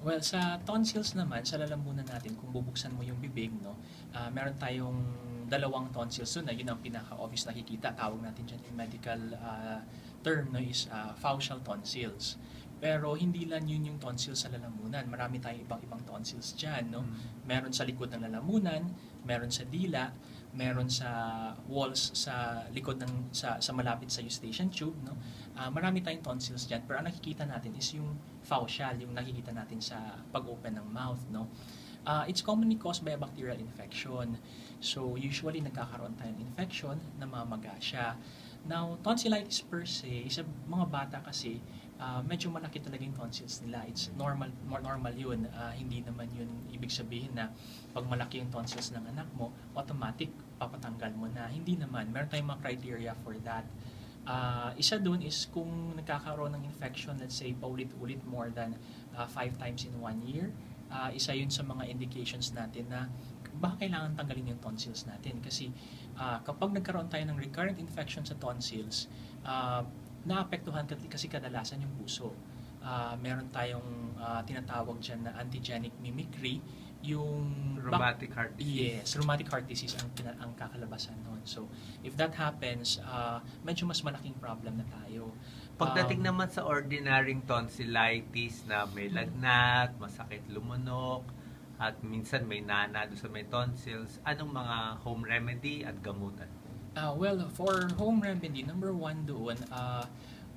Well, sa tonsils naman, sa lalamunan natin, kung bubuksan mo yung bibig, no, ah, meron tayong dalawang tonsils doon na yun ang pinaka-obvious nakikita. Tawag natin dyan yung medical ah, term no, is ah, facial tonsils. Pero hindi lang yun yung tonsils sa lalamunan. Marami tayong ibang-ibang tonsils dyan. No? Meron sa likod ng lalamunan, meron sa dila, meron sa walls sa likod ng sa, sa malapit sa eustachian tube no? Ah, marami tayong tonsils diyan pero ang nakikita natin is yung facial yung nakikita natin sa pag-open ng mouth no? Ah, it's commonly caused by a bacterial infection. So usually nagkakaroon tayo ng infection namamaga siya now tonsillitis per se sa mga bata kasi ah, medyo malaki talaga yung tonsils nila it's normal more normal yun Ah, hindi naman yun ibig sabihin na pag malaki yung tonsils ng anak mo, automatic papatanggal mo na. Hindi naman. Meron tayong mga criteria for that. Ah, isa dun is kung nagkakaroon ng infection, let's say, paulit-ulit more than ah, five times in one year, ah, isa yun sa mga indications natin na baka kailangan tanggalin yung tonsils natin. Kasi ah, kapag nagkaroon tayo ng recurrent infection sa tonsils, ah, naapektuhan kasi kadalasan yung puso. Ah, meron tayong ah, tinatawag dyan na antigenic mimicry, yung Rheumatic heart disease. Yes, rheumatic heart disease ang, ang kakalabasan nun. So, if that happens, uh, medyo mas malaking problem na tayo. Pagdating Um, naman sa ordinaryong tonsillitis na may lagnat, masakit lumunok, at minsan may nana doon sa may tonsils, anong mga home remedy at gamutan? Uh, well, for home remedy, number one doon, uh,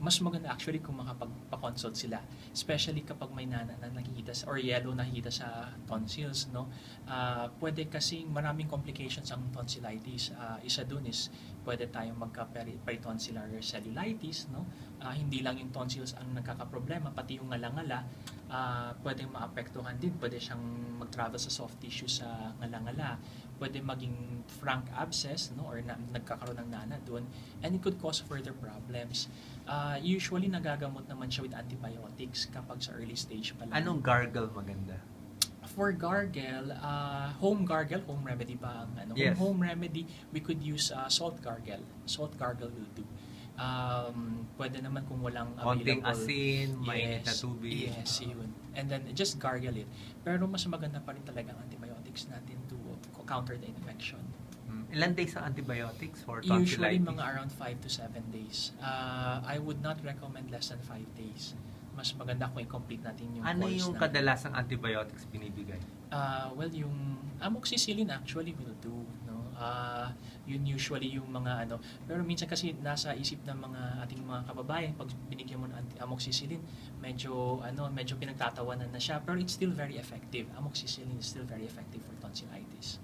mas maganda actually kung makapagpa-consult sila. Especially kapag may nana na nakikita or yellow na nakikita sa tonsils, no? Uh, pwede kasi maraming complications ang tonsillitis. Uh, isa dun is pwede tayong magka-peritonsillar cellulitis, no? Uh, hindi lang yung tonsils ang nagkakaproblema, pati yung ngalangala, uh, pwedeng maapektuhan din. Pwede siyang mag-travel sa soft tissue sa ngalangala. Pwede maging frank abscess, no? Or na, nagkakaroon ng nana doon. And it could cause further problems. Uh, usually, nagagamot naman siya with antibiotics kapag sa early stage pa lang. Anong gargle maganda? For gargle, uh, home gargle, home remedy ba ang ano? Yes. Home remedy, we could use uh, salt gargle. Salt gargle will do. Um, pwede naman kung walang Konting asin, mainit na Yes, tubig. Yes, yun. And then just gargle it. Pero mas maganda pa rin talaga ang antibiotics natin to counter the infection. Mm, Ilan days ang antibiotics for Usually tonsillitis? mga around 5 to 7 days. Uh, I would not recommend less than 5 days. Mas maganda kung i-complete natin yung Ano course yung natin. kadalasang antibiotics binibigay? Uh, well, yung amoxicillin actually will do. No? Uh, yun usually yung mga ano. Pero minsan kasi nasa isip ng mga ating mga kababayan, pag binigyan mo ng amoxicillin, medyo, ano, medyo pinagtatawanan na siya. Pero it's still very effective. Amoxicillin is still very effective for tonsillitis.